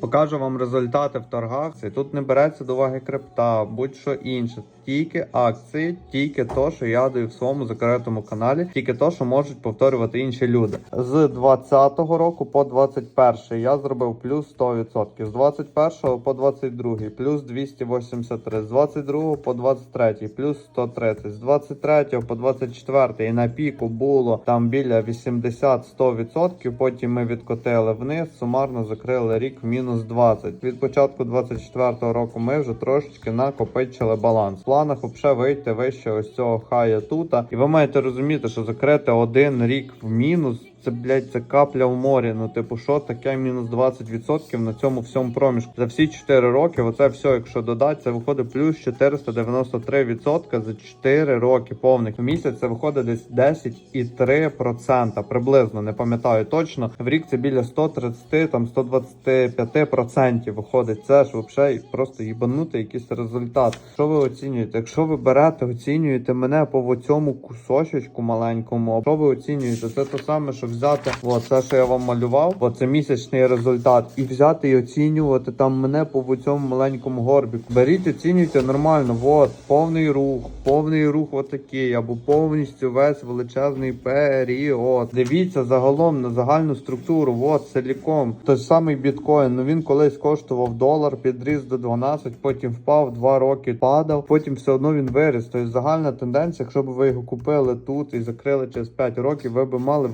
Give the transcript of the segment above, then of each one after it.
Покажу вам результати в торгах. Тут не береться до уваги крипта, будь-що інше. Тільки акції, тільки то, що я даю в своєму закритому каналі, тільки то, що можуть повторювати інші люди. З 20-го року по 21 я зробив плюс 100%. З 21 по 22 плюс 283. З 22 по 23 плюс 130. З 23 по 24 і на піку було там біля 80-100%. Потім ми відкотили вниз, сумарно закрили рік в мінус 20. Від початку 24 року ми вже трошечки накопичили баланс. В планах взагалі вийти вище ось цього хая тута. І ви маєте розуміти, що закрити один рік в мінус. Це, блядь, це капля в морі. Ну, типу, що таке мінус 20% на цьому всьому проміжку? За всі 4 роки, оце все, якщо додати, це виходить плюс 493% за 4 роки повних. В місяць це виходить десь 10,3% приблизно, не пам'ятаю точно. В рік це біля 130, там 125% виходить. Це ж взагалі просто їбанути якийсь результат. Що ви оцінюєте? Якщо ви берете, оцінюєте мене по цьому кусочечку маленькому, що ви оцінюєте? Це те саме, що взяти от, це, що я вам малював, бо це місячний результат, і взяти і оцінювати там мене по цьому маленькому горбіку. Беріть, оцінюйте нормально. От, повний рух, повний рух отакий, або повністю весь величезний період. Дивіться загалом на загальну структуру. От целіком. Той самий біткоін. Ну він колись коштував долар, підріс до 12, потім впав, 2 роки падав, потім все одно він виріс. Тобто загальна тенденція, якщо б ви його купили тут і закрили через 5 років, ви б мали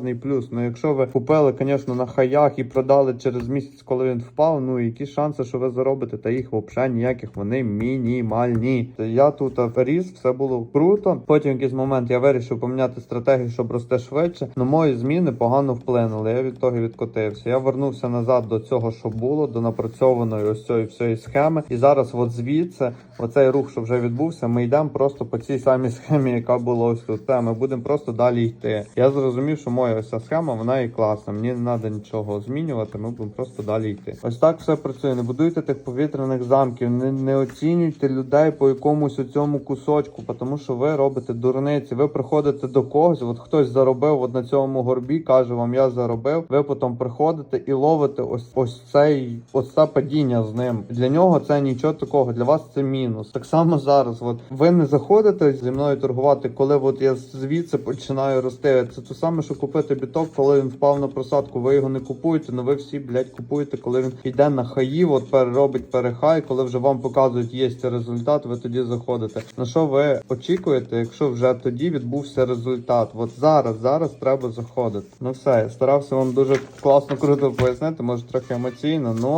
величезний плюс. Ну якщо ви купили, звісно, на хаях і продали через місяць, коли він впав, ну які шанси, що ви заробите, та їх взагалі ніяких, вони мінімальні. Я тут ріс, все було круто. Потім якийсь момент я вирішив поміняти стратегію, щоб рости швидше. Но мої зміни погано вплинули. Я від того відкотився. Я вернувся назад до цього, що було, до напрацьованої ось цієї всієї схеми. І зараз, от звідси, оцей рух, що вже відбувся, ми йдемо просто по цій самій схемі, яка була ось тут. Та, Ми будемо просто далі йти. Я зрозумів, що моя ось ця схема, вона і класна. Мені не треба нічого змінювати. Ми будемо просто далі йти. Ось так все працює. Не будуйте тих повітряних замків, не, не оцінюйте людей по якомусь цьому кусочку, тому що ви робите дурниці. Ви приходите до когось, от хтось заробив от на цьому горбі, каже вам, я заробив. Ви потім приходите і ловите ось ось цей ось це падіння з ним. Для нього це нічого такого. Для вас це мінус. Так само зараз. От ви не заходите зі мною торгувати, коли от я звідси починаю рости. Це те саме, що купити біток, коли він впав на просадку. Ви його не купуєте, але ви всі, блядь, купуєте, коли він йде на хаї, от переробить перехай, коли вже вам показують, є результат, ви тоді заходите. На що ви очікуєте, якщо вже тоді відбувся результат? От зараз, зараз треба заходити. Ну все, я старався вам дуже класно, круто пояснити, може трохи емоційно, ну